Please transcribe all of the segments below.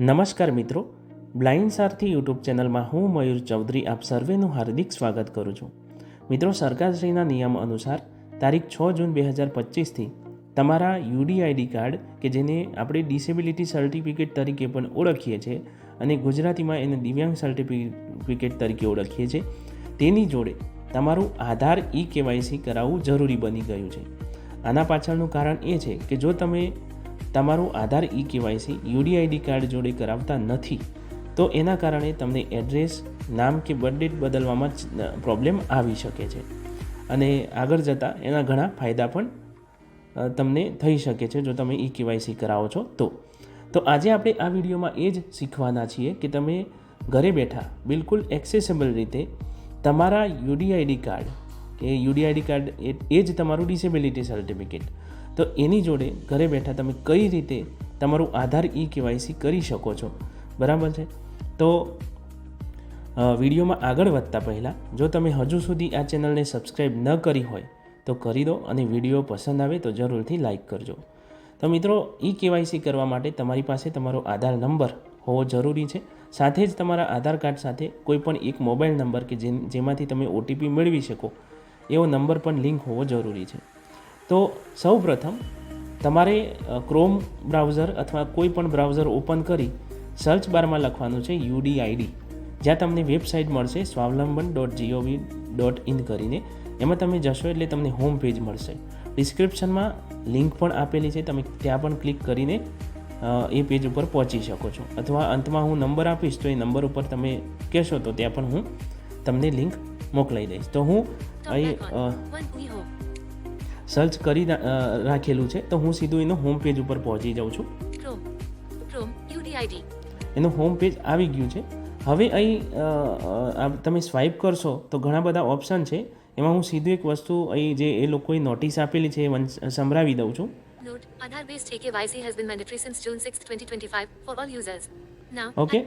નમસ્કાર મિત્રો. બ્લાઇન્ડ સારથી યુટ્યુબ ચેનલમાં હું મયુર ચૌધરી આપ સર્વેનું હાર્દિક સ્વાગત કરું છું. મિત્રો, સરકારશ્રીના નિયમ અનુસાર તારીખ છ જૂન બે હજાર પચીસથી તમારા યુડીઆઈડી કાર્ડ, કે જેને આપણે ડિસેબિલિટી સર્ટિફિકેટ તરીકે પણ ઓળખીએ છીએ, અને ગુજરાતીમાં એને દિવ્યાંગ સર્ટિફિકેટ તરીકે ઓળખીએ છીએ, તેની જોડે તમારું આધાર ઈ કેવાયસી કરાવવું જરૂરી બની ગયું છે. આના પાછળનું કારણ એ છે કે જો તમે તમારું Aadhaar e KYC UDID card જોડે કરાવતા નથી, તો એના કારણે તમને એડ્રેસ, નામ કે બર્થડેટ બદલવામાં પ્રોબ્લેમ આવી શકે છે. અને આગળ જતાં એના ઘણા ફાયદા પણ તમને થઈ શકે છે જો તમે ઈ કેવાયસી કરાવો છો તો. તો આજે આપણે આ વિડીયોમાં એ જ શીખવાના છીએ કે તમે ઘરે બેઠા બિલકુલ એક્સેસેબલ રીતે તમારા યુડીઆઈડી કાર્ડ, કે યુડીઆઈડી કાર્ડ એ જ તમારું ડિસેબિલિટી સર્ટિફિકેટ તો એની જોડે ઘરે બેઠા તમે કઈ રીતે તમારું આધાર ઈ કેવાયસી કરી શકો છો? બરાબર છે? તો વિડીયોમાં આગળ વધતા પહેલાં, જો તમે હજુ સુધી આ ચેનલને સબસ્ક્રાઈબ ન કરી હોય, તો કરી દો અને વીડિયો પસંદ આવે તો જરૂરથી લાઈક કરજો. તો મિત્રો ઈ કેવાયસી કરવા માટે તમારી પાસે તમારો આધાર નંબર હોવો જરૂરી છે. સાથે જ તમારા આધાર કાર્ડ સાથે કોઈપણ એક મોબાઈલ નંબર કે જેમાંથી તમે ઓટીપી મેળવી શકો, એવો નંબર પણ લિંક હોવો જરૂરી છે. તો સૌ પ્રથમ તમારે ક્રોમ બ્રાઉઝર અથવા કોઈ પણ બ્રાઉઝર ઓપન કરી સર્ચ બારમાં લખવાનું છે યુડીઆઈડી જ્યાં તમને વેબસાઇટ મળશે Swavlamban dot G O V dot in કરીને. એમાં તમે જશો એટલે તમને હોમ પેજ મળશે. ડિસ્ક્રિપ્શનમાં લિંક પણ આપેલી છે. તમે ત્યાં પણ ક્લિક કરીને એ પેજ ઉપર પહોંચી શકો છો. અથવા અંતમાં હું નંબર આપીશ તો એ નંબર ઉપર તમે કહેશો તો ત્યાં પણ હું તમને લિંક મોકલાઈ દઈશ. તો હું અહીં સર્ચ કરી રાખેલું છે તો હું સીધું એનું હોમ પેજ ઉપર પહોંચી જાઉં છું. એનું હોમ પેજ આવી ગયું છે. હવે અહીં તમે સ્વાઇપ કરશો તો ઘણા બધા ઓપ્શન છે. એમાં હું સીધું એક વસ્તુ અહીં જે એ લોકોએ નોટિસ આપેલી છે એ સંભળાવી દઉં છું. Note: Aadhaar based KYC has been mandatory since June 6, 2025 for all users. Okay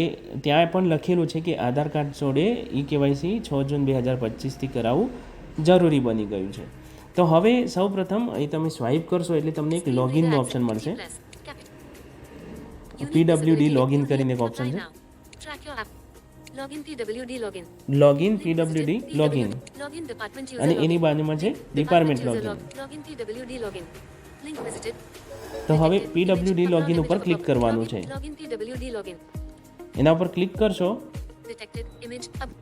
એ ત્યાં પણ લખેલું છે કે આધાર કાર્ડ જોડે ઈ કેવાયસી છ જૂન બે હજાર પચીસથી કરાવવું જરૂરી બની ગયું છે. તો હવે સૌ પ્રથમ અહીં તમે સ્વાઇપ કરશો એટલે તમને એક લોગિનનું ઓપ્શન. મળશે login Unique. કરીને એક Apply છે. Login PWD. લોગિન user અને. એની બાજુમાં છે ડિપાર્ટમેન્ટ લોગિન visited. તો હવે login Upload ઉપર ક્લિક કરવાનું છે. એના ઉપર ક્લિક કરશો.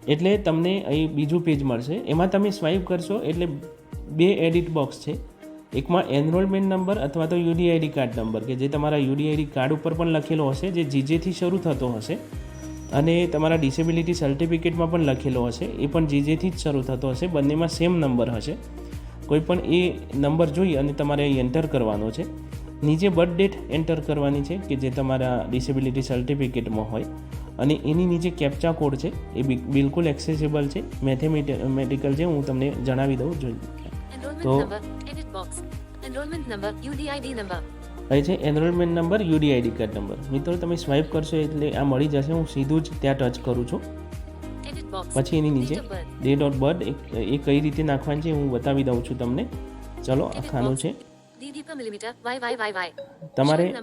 એટલે તમને અહીં બીજું પેજ મળશે એમાં તમે સ્વાઇપ કરશો એટલે બે એડિટ બોક્સ છે. એકમાં એનરોલમેન્ટ નંબર અથવા તો યુડીઆઈડી કાર્ડ નંબર કે જે તમારા યુડીઆઈડી કાર્ડ ઉપર પણ લખેલો હશે, જે જીજેથી શરૂ થતો હશે અને તમારા ડિસેબિલિટી સર્ટિફિકેટમાં પણ લખેલો હશે, એ પણ જીજેથી જ શરૂ થતો હશે, બંનેમાં સેમ નંબર હશે. કોઈ પણ એ નંબર જોઈ અને તમારે અહીં એન્ટર કરવાનો છે. નીચે બર્થ ડેટ એન્ટર કરવાની છે કે જે તમારા ડિસેબિલિટી સર્ટિફિકેટમાં હોય અને એની નીચે કેપ્ચા કોડ છે, એ બિલકુલ એક્સેસિબલ છે. મેથેમેટિકલ છે, હું તમને જણાવી દઉં જોઈએ તો-. હવે છે enrollment number UDID card number મિત્રો તમે સ્વાઇપ કરશો એટલે આ મળી જશે હું સીધું જ ત્યાં ટચ કરું છું. પછી એની નીચે. ડેટ ઓફ બર્થ એ કઈ રીતે નાખવાની છે હું બતાવી દઉં છું તમને ચલો આ ખાનું. છે. તમારે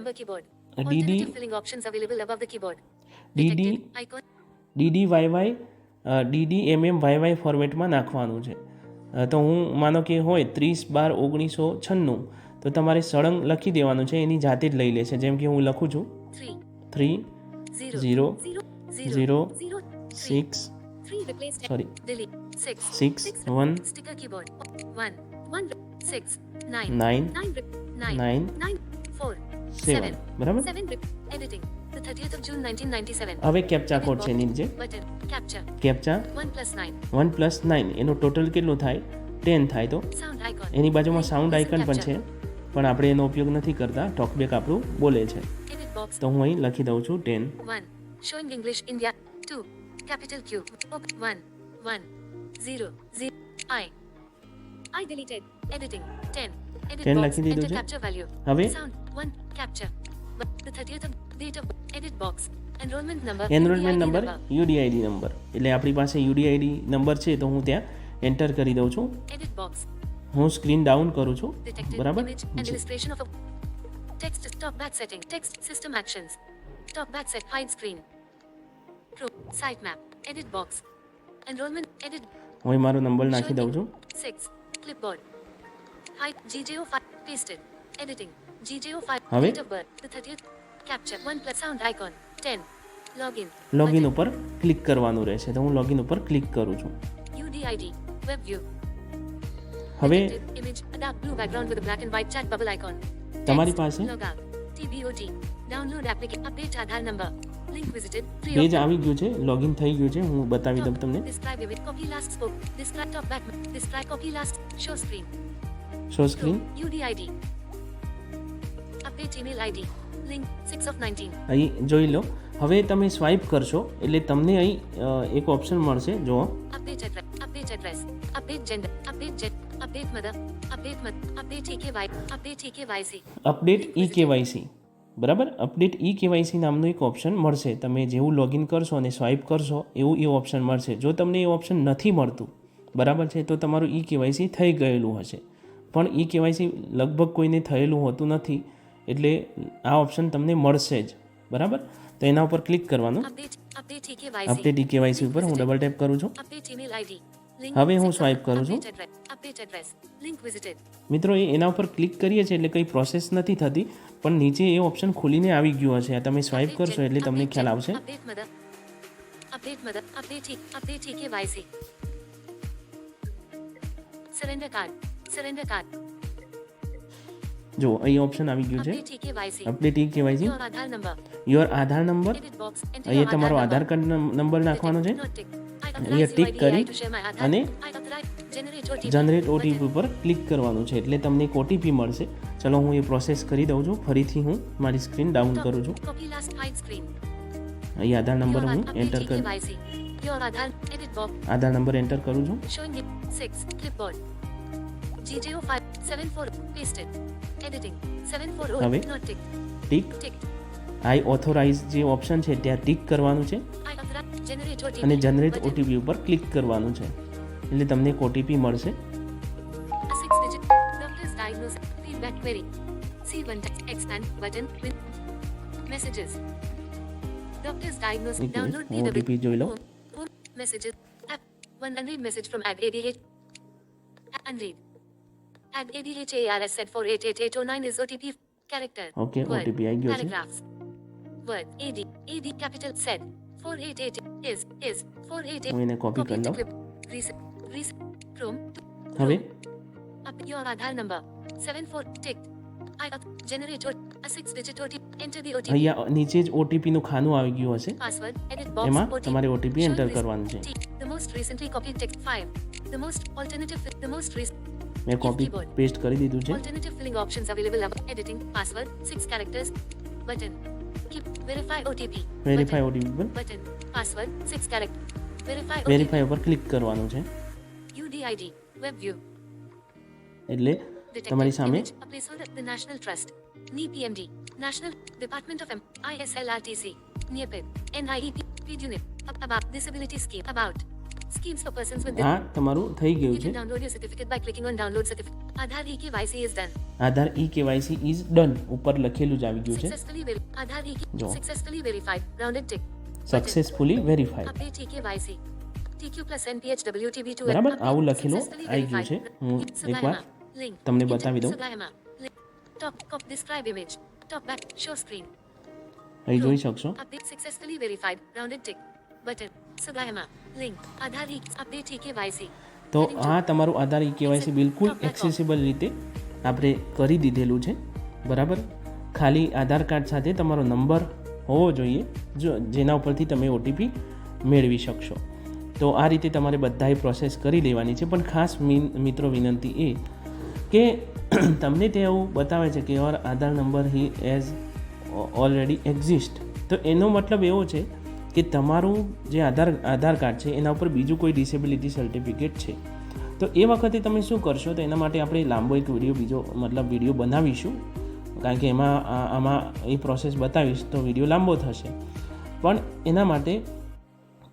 the keyboard. DD Detected. Icon. DD DD MM YY ફોર્મેટમાં નાખવાનું છે તો હું માનો કે હોય ત્રીસ બાર ઓગણીસો છન્નું તો તમારે સળંગ લખી દેવાનું છે એની જાતે જ લઈ લેશે જેમ કે હું લખું છું three zero zero 0. Zero. 0. 3. Six 3 sorry Delete. 6. Six one Sticker keyboard. 1. 1. 6. 9. Nine 9. Rip. 9. Nine 9. 4. Seven બરાબર 7. Rip. Editing. The 30th of June 1997. હવે કેપ્ચા કોડ છે નીચે. Capture. Captcha 1 plus 9. One plus nine એનું ટોટલ કેટલું થાય ટેન થાય તો Sound icon. એની બાજુમાં સાઉન્ડ આઇકન પણ છે. પણ આપણે એનો ઉપયોગ નથી કરતા ટોકબેક આપણું બોલે છે. તો હું અહીં લખી દઉં છું ten 1. Showing English India. 2. Capital Q. Op. 1. 1. 0. 0. I. I deleted. Editing. 10. Edit 10 box. લખી દીધું છે. હવે. 1. Capture. But the 30th of date of edit box. Enrollment number. Enrollment UDID number UDID number એટલે આપણી પાસે યુડીઆઈડી નંબર છે તો હું ત્યાં એન્ટર કરી દઉં છું Edit box. હું સ્ક્રીન ડાઉન કરું છું Detected બરાબર image and illustration of a text stop back setting. Text system actions. Talk back set. Hide screen. Pro. Sitemap. Edit box. Enrollment. Edit. હું અહીં મારો નંબર નાખી દઉં છું 6. Clipboard. Hide. GJO file. Pasted. Editing. GJO file. હવે? Date of birth. The 30th. 1 plus sound icon. 10. Login. Login Button. ઉપર click કરવાનું રહેશે તો હું લોગિન ઉપર ક્લિક કરું છું UDID. Web view. હવે. Adapt blue background with a black and white chat bubble icon. તમારી. પાસે. Update Aadhaar number. Link visited. Free page આવી ગયું છે લોગિન થઈ ગયું છે હું બતાવી દઉં તમને. Show screen UDID. Update email ID. Link 6 of 19. અહીં જોઈ લો. હવે તમે સ્વાઇપ કરશો એટલે તમને અહીં એક ઓપ્શન મળશે. જુઓ. અપડેટ ઈ કેવાયસી બરાબર? અપડેટ ઈ કેવાયસી નામનું એક ઓપ્શન મળશે. તમે જેવું લોગિન કરશો અને સ્વાઇપ કરશો એવું એ ઓપ્શન મળશે. જો તમને એ ઓપ્શન નથી મળતું બરાબર છે તો તમારું ઈ કેવાયસી થઈ ગયેલું હશે. પણ ઈ કેવાયસી લગભગ કોઈને થયેલું હોતું નથી. એટલે આ ઓપ્શન તમને મળશે જ. બરાબર? તો એના ઉપર ક્લિક કરવાનું. અપડેટ ઈ ઉપર હું ડબલ ટેપ કરું છું. હવે હું સ્વાઇપ કરું છું. મિત્રો, એ એના ઉપર ક્લિક કરીએ છીએ એટલે કંઈ પ્રોસેસ નથી થતી, પણ નીચે એ ઓપ્શન ખુલીને આવી ગયું હશે. તમે સ્વાઇપ કરશો એટલે તમને ખ્યાલ આવશે. Update કાર્ડ Update mother. જો અહીં ઓપ્શન આવી ગયું છે. Update E KYC. Your Aadhaar number અહીંયા તમારો આધાર કાર્ડ નંબર નાખવાનો છે અહીંયા UID કરી. અને. જનરેટ ઓટીપી ઉપર ક્લિક કરવાનું છે એટલે તમને એક ઓટીપી મળશે ચલો હું એ પ્રોસેસ કરી દઉં છું ફરીથી હું મારી સ્ક્રીન ડાઉન. કરું છું. અહીં આધાર નંબર હું એન્ટર કર. આધાર નંબર એન્ટર કરું છું Showing it. 6. Clipboard. GJO 5. 74. Pasted. Editing. 740. હવે? Not tick. આઈ ઓથોરાઇઝ જે ઓપ્શન છે ત્યાં ટીક કરવાનું છે. અને જનરેટ. ઓટીપી ઉપર ક્લિક કરવાનું છે એટલે તમને એક ઓટીપી મળશે OTP જોઈ messages app one unread message from ad ADH unread ad ADHARS set for 88809 is OTP character Okay, word, OTP આવી ગયો છે. paragraphs word AD AD capital said 488 is is 488 હું એને કોપી કરી to લઉં clip reset reset chrome હવે up your Aadhaar number. 74 ticked. I up generate O- a six digit OTP. Enter the OTP. અહીંયા નીચે જ ઓટીપીનું ખાનું આવી ગયું હશે Password. Edit box. એમાં OTP. તમારે ઓટીપી Showing એન્ટર recent- કરવાનું છે T. The most recently copied text 5. The most alternative. fi- The most recent મેં કોપી keyboard. પેસ્ટ કરી દીધું છે alternative filling options available. Above. Editing. Password. Six characters. Button. Keep. Verify OTP. Verify Button. OTP પર Button. Password. Six characters. Verify OTP. Verify ઉપર click કરવાનું છે UDID. Web view. એટલે Detected તમારી સામે image, a placeholder, the National Trust, NEPMD, National Department of M, ISLRTC, NEPID, NIEP, PDUNIP, Ab- about Disability Scheme, about schemes for persons with આ તમારું થઈ You ગયું can છે download your certificate by clicking on download certificate. Aadhaar EKYC is done. Aadhaar e KYC is done ઉપર લખેલું જ આવી ગયું છે Successfully veri- Aadhaar EK જો. successfully verified. Rounded tick. Successfully verified Update EKYC. TQ plus NPH WTB2 બરાબર, update આવું લખેલું successfully આવી ગયું verified. છે. હું એકવાર Sugayama. Link. તમને Inter- બતાવી દઉં. Sugayama. Link. Top, cop, describe image. Top back, show screen. અહીં જોઈ શકશો Update successfully verified. Rounded tick. Button. તો આ તમારું આધાર ઈ કેવાયસી બિલકુલ એક્સેસિબલ રીતે આપણે કરી દીધેલું છે. બરાબર? ખાલી આધાર કાર્ડ સાથે તમારો નંબર હોવો જોઈએ જો જેના ઉપરથી તમે ઓટીપી મેળવી શકશો. તો આ રીતે તમારે બધાએ પ્રોસેસ કરી લેવાની છે. પણ ખાસ મિત્રો વિનંતી એ કે તમને તે એવું બતાવે છે કે your Aadhaar number he as already exist તો એનો મતલબ એવો છે કે તમારું જે આધાર આધાર કાર્ડ છે, એના ઉપર બીજું કોઈ ડિસેબિલિટી સર્ટિફિકેટ છે. તો એ વખતે તમે શું કરશો? તો એના માટે આપણે લાંબો એક વીડિયો બીજો મતલબ વીડિયો બનાવીશું. કારણ કે એમાં આમાં એ પ્રોસેસ બતાવીશ તો વીડિયો લાંબો થશે. પણ એના માટે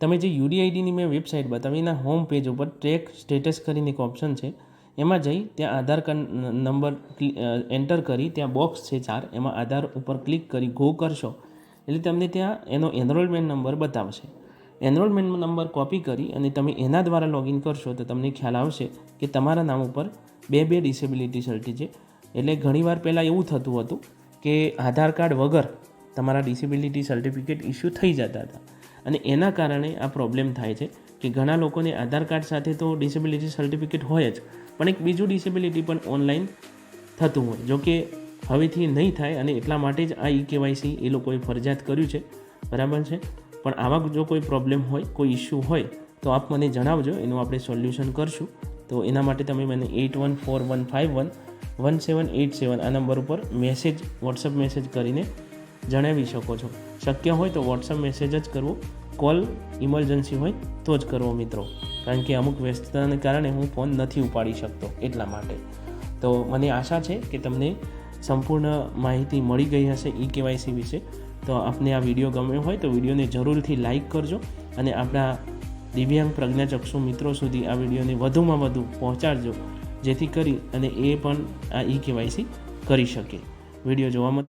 તમે જે યુડીઆઈડીની મેં વેબસાઇટ બતાવી, એના હોમ પેજ ઉપર ટ્રેક સ્ટેટસ કરીને એક ઓપ્શન છે. એમાં જઈ ત્યાં આધાર કાર્ડ નંબર એન્ટર કરી, ત્યાં બોક્સ છે ચાર. એમાં આધાર ઉપર ક્લિક કરી ગો કરશો. એટલે તમને ત્યાં એનો એનરોલમેન્ટ નંબર બતાવશે. એનરોલમેન્ટ નંબર કોપી કરી અને તમે એના દ્વારા લોગિન કરશો તો તમને ખ્યાલ આવશે કે તમારા નામ ઉપર બે બે ડિસેબિલિટી સર્ટી છે. એટલે ઘણીવાર પહેલાં એવું થતું હતું કે આધાર કાર્ડ વગર તમારા ડિસેબિલિટી સર્ટિફિકેટ ઇસ્યુ થઈ જતા હતા. અને એના કારણે આ પ્રોબ્લેમ થાય છે કે ઘણા લોકોને આધાર કાર્ડ સાથે તો ડિસેબિલિટી સર્ટિફિકેટ હોય જ, પણ એક બીજું ડિસેબિલિટી પણ ઓનલાઈન થતું હોય. જો કે હવેથી નહીં થાય અને એટલા માટે જ આ ઈ કેવાયસી એ લોકોએ ફરજિયાત કર્યું છે. બરાબર છે? પણ આવા જો કોઈ પ્રોબ્લેમ હોય, કોઈ ઇસ્યુ હોય, તો આપ મને જણાવજો, એનું આપણે સોલ્યુશન કરશું. તો એના માટે તમે મને eight one four one five one one seven eight seven આ નંબર ઉપર મેસેજ વોટ્સઅપ મેસેજ કરીને જણાવી શકો છો. શક્ય હોય તો વોટ્સઅપ મેસેજ જ કરવો. કોલ ઇમરજન્સી હોય તો જ કરવો મિત્રો. કારણ કે અમુક વ્યસ્તતાને કારણે હું ફોન નથી ઉપાડી શકતો એટલા માટે. તો મને આશા છે કે તમને સંપૂર્ણ માહિતી મળી ગઈ હશે ઈ કેવાયસી વિશે. તો આપને આ વીડિયો ગમ્યો હોય તો વિડીયોને જરૂરથી લાઈક કરજો અને આપણા દિવ્યાંગ પ્રજ્ઞાચક્ષુ મિત્રો સુધી આ વિડીયોને વધુમાં વધુ પહોંચાડજો, જેથી કરી અને એ પણ આ ઈ કેવાયસી કરી શકે. વીડિયો જોવામાં